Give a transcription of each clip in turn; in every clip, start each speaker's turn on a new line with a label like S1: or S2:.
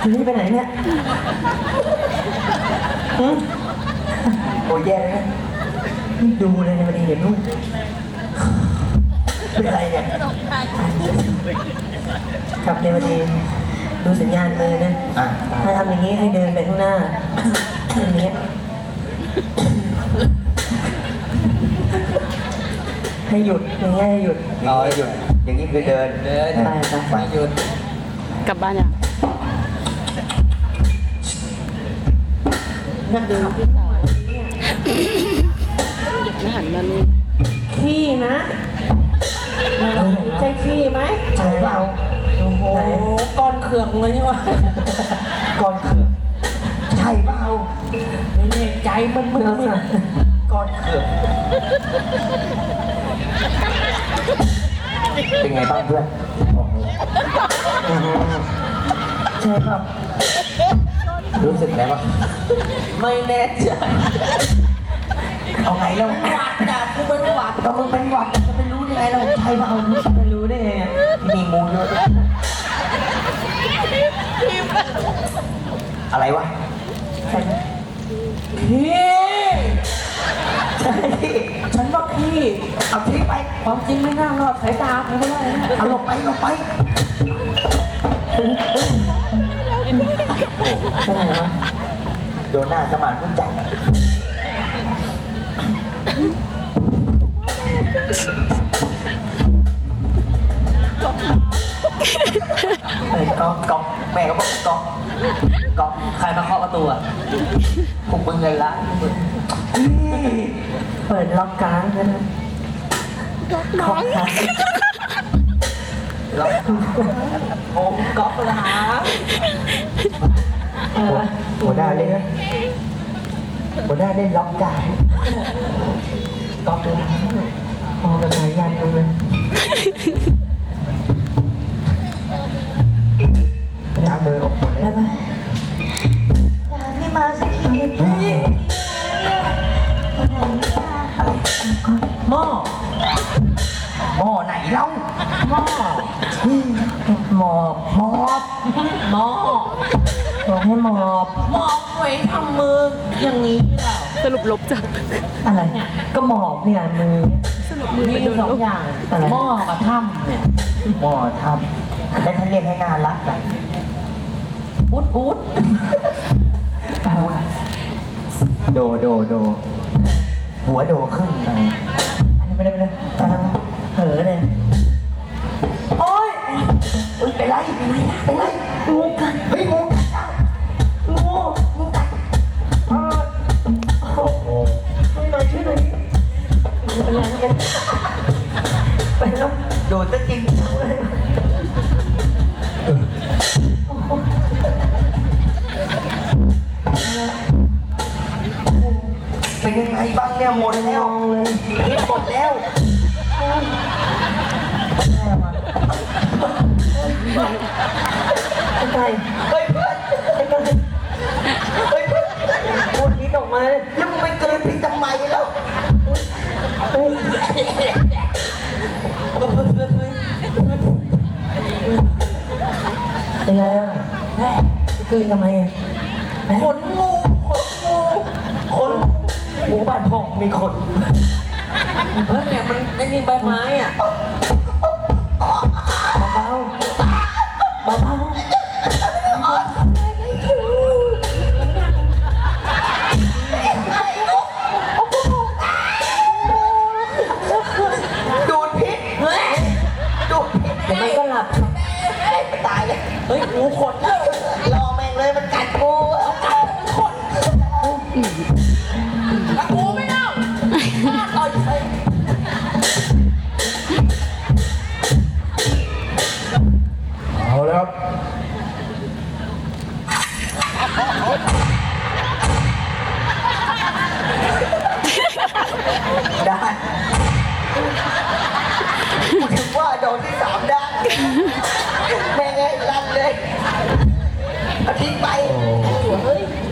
S1: ทีนี้ไปไหนเนี่ยหืมโอ้ยแย่เลยนะนี่ดูเลยในวันนี้เห็นนู่นเป็นไรเนี่ยกับในวันนี้ดูสัญญาณมือนะ
S2: อะ
S1: ถ้าทำอย่างนี้ให้เดินไปข้างหน้าอย่างนี้ยให้หยุดอย่างเงี้ยให้หยุด
S2: รอหยุด อย่างนี้คือเดิน
S3: เดิน
S1: ไปไป
S2: ไปหยุด
S4: กลับบ้านยัง
S1: นั่งดู
S4: ไม่หันมานี่
S1: ขี้นะใช่ขี้ไหมใช่เปล่าโอ้โหก้อนเขื่องเลยนี่วะ
S2: ก้อนเขือกใช่เปล่า
S1: ไม่แน่ใจมันมึนมึน
S2: ก้อนเขือกเป็นไงบ้างเพื่อนโอ้โห
S1: ใช่ครับ
S2: รู้สึกแล้วว่า
S1: ไม่แน่ใจ
S2: เอาไงแล้ว
S1: หวัดอะกูเป็นหวัด
S2: ก็มึงเป็นหวัดจะไปรู้ได้ไงเราใช่เปล่า
S1: ไม่รู้ได้ไงอะ
S2: มีมูลด้วยอะไรวะ
S1: พี่ใช่ฉันว่าพี่
S2: เอาทิ้งไป
S1: ความจริงไม่น่ารอดสายตาผมก็ได้นะ
S2: เอาหลบไปหลบไป
S1: ใช่ไหมวะ
S2: โดนหน้าสมานผู้จัดเฮ้ก๊อกก๊อกแม่ก็บอกก๊อกก๊อก
S1: ใครมาเคาะประตูอะ
S2: พวกมึงเลยละมึง
S1: เปิดล็อกกลางนะนะล็อกกลาง
S2: แล้ว
S1: ผมก๊อกหลาเออ
S2: หัวหน้าเล่นหัวหน้าเล่นล็อกการดก๊อกเลย
S1: พอกันสายยันกันเลย
S2: ล้างมือออกหมดเล
S1: ได้
S2: ย
S1: ไหม อบหมอบหม้อบอกให้หมอบหมอบไว้ทำมืออย่างนี้เปล่า
S4: สรุปลบจาก
S1: อะไรก็หมอบเนี่ยมือ
S4: สรุปมือ
S1: มี
S4: ไปโดน
S1: สอง
S4: ลบ
S1: อย่างหม้อกับถ้ำเนี่ย
S2: หม้อทำแล้วท่านเรียกให้น่ารักอะ
S1: อุดอุด
S2: โดโดโด หัวโดขึ้นไป
S1: อันนี้ไม่ได้ไม่ได้กำลังเผลอเลย ด
S2: ดจะจริงเป็นยังไงบ้างเนี่ยหมดแล้วหมดแล้ว
S1: เป็นไง
S2: เฮ้ยเพื่อน
S1: เฮ้
S2: ยเพื่อน
S1: พูดนี้ออกมา
S2: แล้วมึงไปเกินพี่ทำไมแล้ว
S1: คือทำไมอะ
S2: ขนงูขนงูขน
S1: หมูบ้านพ่องมีคนเฮ้ยเนี่ยมันไอ้นี่ใบไม้อะเบาๆเบา
S2: ดูดพิษเฮ้ยดูดพิษ
S1: ๆเดี๋ยวมันก็หลับ
S2: เฮ้ยตายเลย
S1: เฮ้ยงูขด
S2: เอาแล้วได้กูถึงว่าโดนที่สามได้แม่งไงลั่นเลยเ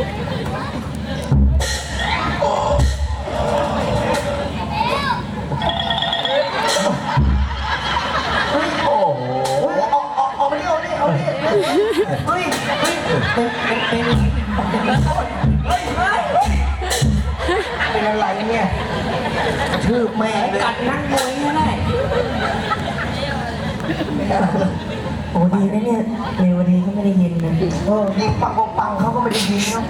S2: นั่
S1: งมวยก็ได้
S3: โอ้ดีนะเนี่ยเรวดีก็ไม่ได้ยินนะ
S2: เออยิงปังปังปังเขาก็ไม่ได้ยิงเนาะ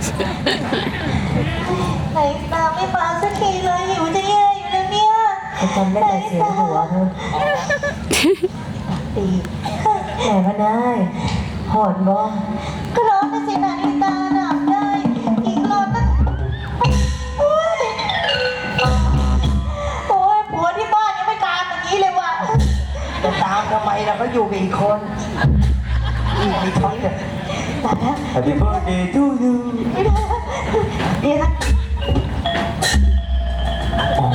S5: ไหนตามไม่มาสักทีเลยหิวจะแย่อยู่แล้วเนี่ย
S3: เขาจำได้แต่เสียงหัวเขา
S5: ตี
S3: แหมก็ได้หอนบ่
S5: ก็ร้อนนะสินาฬิตา
S2: จะตามทำไมเราก็อยู่กับอีกคนอีกมีท้องเนี่ย
S5: ตายแล้ว
S2: Happy birthday to you
S5: ไม่ได้แล้วเดี๋ยวนะเ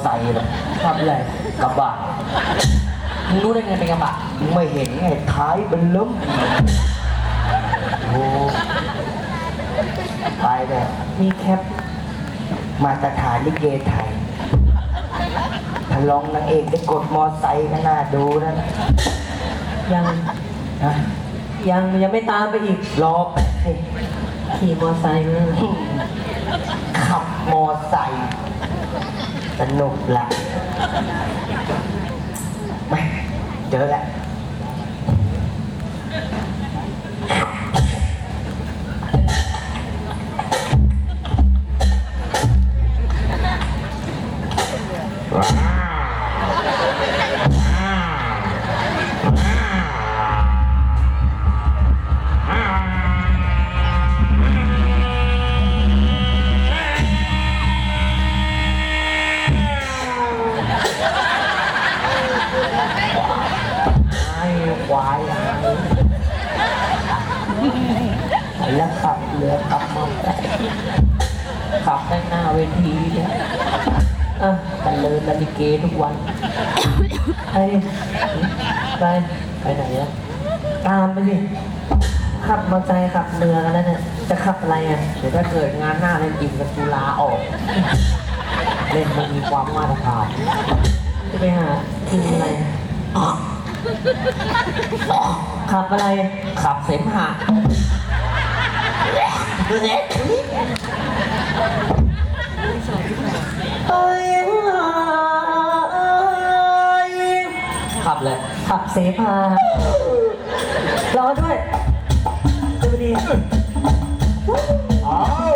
S5: ไซ
S2: ค์หรอกขับอะไรกระบะ
S1: มึงรู้ได้ไงเป็นกระบะ
S2: มึงไม่เห็นไงท้ายเป็นล้มโอ้ไปเลย
S3: มีแคป
S2: มาตรฐานลิเกไทยถ้าลองนางเอกได้กดมอไซค์ก็น่าดูนะ
S3: ยัง
S2: นะ
S3: ยังยังไม่ตามไปอีก
S2: รอแป๊บสิ
S3: ขี่มอไซค์มา
S2: ขับมอไซค์ สนุกละไม่เจอแล้ว ขับมาขับได้หน้าเวทีเนี่ยอะกันเลยนาฬิเกทุกวัน
S3: ไปดิไป
S2: ไปไหนอะ
S3: ตามไปดิขับมอไซค์ขับเรือกันแล้วเนี่ยจะขับอะไรอะ
S2: เดี๋ยวถ้าเกิดงานหน้าเล่นกินกับจุลาออก เล่นมันมีความมาตรฐาน
S3: จะไปหากินอะไรขับอะไร
S2: ขับเสมหะ เล็ก
S3: เอ้ย
S2: ขับเลย
S3: ขับเสพา รอด้วยดูดี